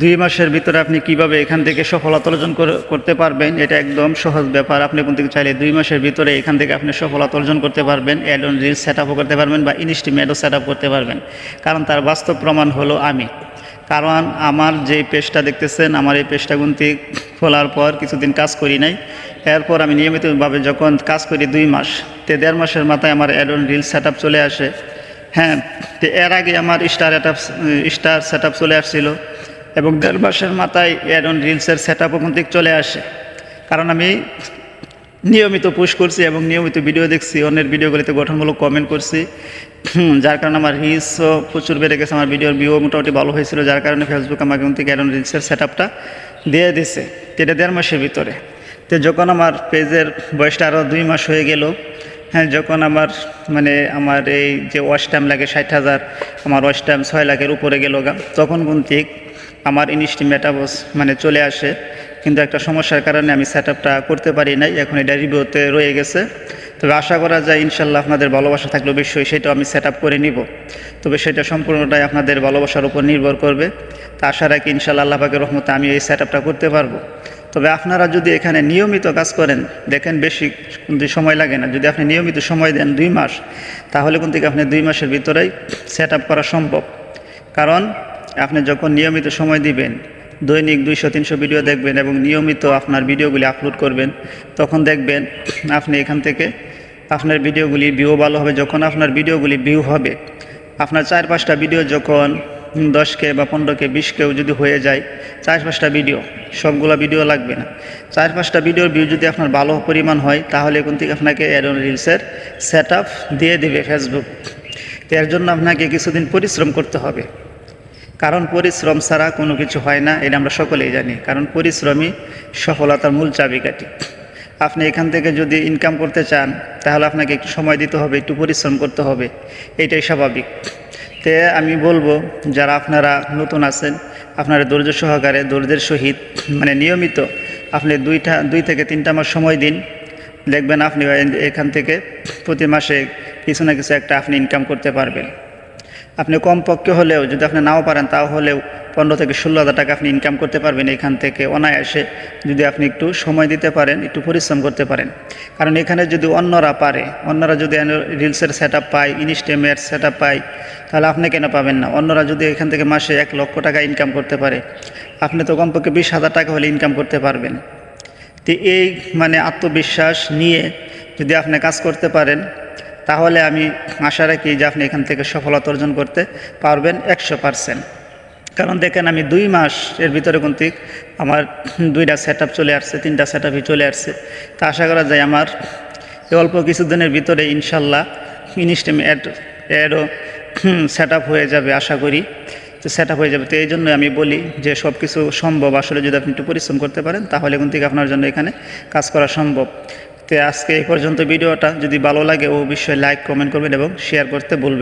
দুই মাসের ভিতরে আপনি কীভাবে এখান থেকে সফলতা অর্জন করতে পারবেন, এটা একদম সহজ ব্যাপার। আপনি কোন থেকে চাইলে দুই মাসের ভিতরে এখান থেকে আপনি সফলতা অর্জন করতে পারবেন অ্যাড অন রিল সেট আপও করতে পারবেন বা ইনস্টিমেটও সেট আপ করতে পারবেন। কারণ তার বাস্তব প্রমাণ হলো আমি। কারণ আমার যে পেজটা দেখতেছেন, আমার এই পেজটা গুনতি খোলার পর কিছুদিন কাজ করি নাই। এরপর আমি নিয়মিতভাবে যখন কাজ করি দুই মাস, তে দেড় মাসের মাথায় আমার অ্যাড অন রিল সেট চলে আসে। হ্যাঁ তো এর আগে আমার স্টার অ্যাটাপ স্টার সেট চলে আসছিল। এবং দেড় মাসের মাথায় অ্যাড রিলসের সেট আপ ওখান থেকে চলে আসে। কারণ আমি নিয়মিত পুশ করছি এবং নিয়মিত ভিডিও দেখছি, অন্যের ভিডিওগুলিতে গঠনমূলক কমেন্ট করছি। যার কারণে আমার রিলসও প্রচুর বেড়ে গেছে, আমার ভিডিওর ভিউ মোটামুটি ভালো হয়েছিল, যার কারণে ফেসবুক আমাকে থেকে অ্যাড রিলসের সেট আপটা দিয়ে দিছে এটা দেড় মাসের ভিতরে। তো যখন আমার পেজের বয়সটা আরও দুই মাস হয়ে গেল হ্যাঁ যখন আমার মানে আমার এই যে ওয়াশ টাইম লাগে ষাট হাজার, আমার ওয়াশ টাইম ছয় লাখের উপরে গেল তখন কিন্তু আমার ইনস্টি মেটাবস মানে চলে আসে। কিন্তু একটা সমস্যার কারণে আমি সেট করতে পারি নাই, এখন এটা রিভিউতে রয়ে গেছে। তবে আশা করা যায় ইনশাল্লাহ আপনাদের ভালোবাসা থাকলে অবশ্যই সেটা আমি সেট করে নিব। তবে সেটা সম্পূর্ণটাই আপনাদের ভালোবাসার উপর নির্ভর করবে। তা আশা রাখি ইনশাল্লাহ আল্লাহাকের রহমতে আমি এই সেট করতে পারব। তবে আপনারা যদি এখানে নিয়মিত কাজ করেন, দেখেন বেশি কিন্তু সময় লাগে না। যদি আপনি নিয়মিত সময় দেন দুই মাস, তাহলে কিন্তু আপনি দুই মাসের ভিতরেই সেট করা সম্ভব। কারণ আপনি যখন নিয়মিত সময় দিবেন, দৈনিক দুইশো, তিনশো ভিডিও দেখবেন এবং নিয়মিত আপনার ভিডিওগুলি আপলোড করবেন, তখন দেখবেন আপনি এখান থেকে আপনার ভিডিওগুলি ভিউ ভালো হবে। যখন আপনার ভিডিওগুলি ভিউ হবে, আপনার চার পাঁচটা ভিডিও যখন দশকে বা পনেরোকে, বিশকেও যদি হয়ে যায় চার পাঁচটা ভিডিও সবগুলো ভিডিও লাগবে না। চার পাঁচটা ভিডিওর ভিউ যদি আপনার ভালো পরিমাণ হয়, তাহলে এখন থেকে আপনাকে অ্যাডন রিলসের সেট দিয়ে দেবে ফেসবুক তো এর জন্য আপনাকে কিছুদিন পরিশ্রম করতে হবে। কারণ পরিশ্রম ছাড়া কোনো কিছু হয় না, এটা আমরা সকলেই জানি। কারণ পরিশ্রমই সফলতার মূল চাবিকাঠি। আপনি এখান থেকে যদি ইনকাম করতে চান, তাহলে আপনাকে একটু সময় দিতে হবে, একটু পরিশ্রম করতে হবে। এটাই স্বাভাবিক। তে আমি বলব, যারা আপনারা নতুন আছেন, আপনারা ধৈর্য সহকারে, ধৈর্যের সহিত মানে নিয়মিত আপনি দুইটা, দুই থেকে তিনটা মাস সময় দিন। দেখবেন আপনি এখান থেকে প্রতি মাসে কিছু না কিছু একটা আপনি ইনকাম করতে পারবেন। আপনি কম পক্ষে হলেও, যদি আপনি নাও পারেন, তাও হলেও পনেরো থেকে ষোলো হাজার টাকা আপনি ইনকাম করতে পারবেন এখান থেকে অনায়াসে, যদি আপনি একটু সময় দিতে পারেন, একটু পরিশ্রম করতে পারেন। কারণ এখানে যদি অন্যরা পারে, অন্যরা যদি রিলসের সেট আপ পায় ইনস্টেমের সেট আপ পায়, তাহলে আপনি কেন পাবেন না? অন্যরা যদি এখান থেকে মাসে এক লক্ষ টাকা ইনকাম করতে পারে, আপনি তো কমপক্ষে বিশ হাজার টাকা হলে ইনকাম করতে পারবেন। তো এই মানে আত্মবিশ্বাস নিয়ে যদি আপনি কাজ করতে পারেন তাহলে আমি আশা রাখি যে আপনি এখান থেকে সফলতা অর্জন করতে পারবেন একশো পারসেন্ট। কারণ দেখেন আমি দুই মাস এর ভিতরে কিন্তু আমার দুইটা সেট চলে আসছে, তিনটা সেট চলে আসছে। তা আশা করা যায় আমার অল্প কিছুদিনের ভিতরে ইনশাল্লাহ ইনস্টেম অ্যাড অ্যাডও সেট হয়ে যাবে আশা করি। তো সেট হয়ে যাবে। তো এই জন্য আমি বলি যে সব কিছু সম্ভব। আসলে যদি আপনি একটু পরিশ্রম করতে পারেন, তাহলে কিন্তু আপনার জন্য এখানে কাজ করা সম্ভব। তো আজকে এই পর্যন্ত। ভিডিওটা যদি ভালো লাগে, অবশ্যই লাইক কমেন্ট করবেন এবং শেয়ার করতে বলবেন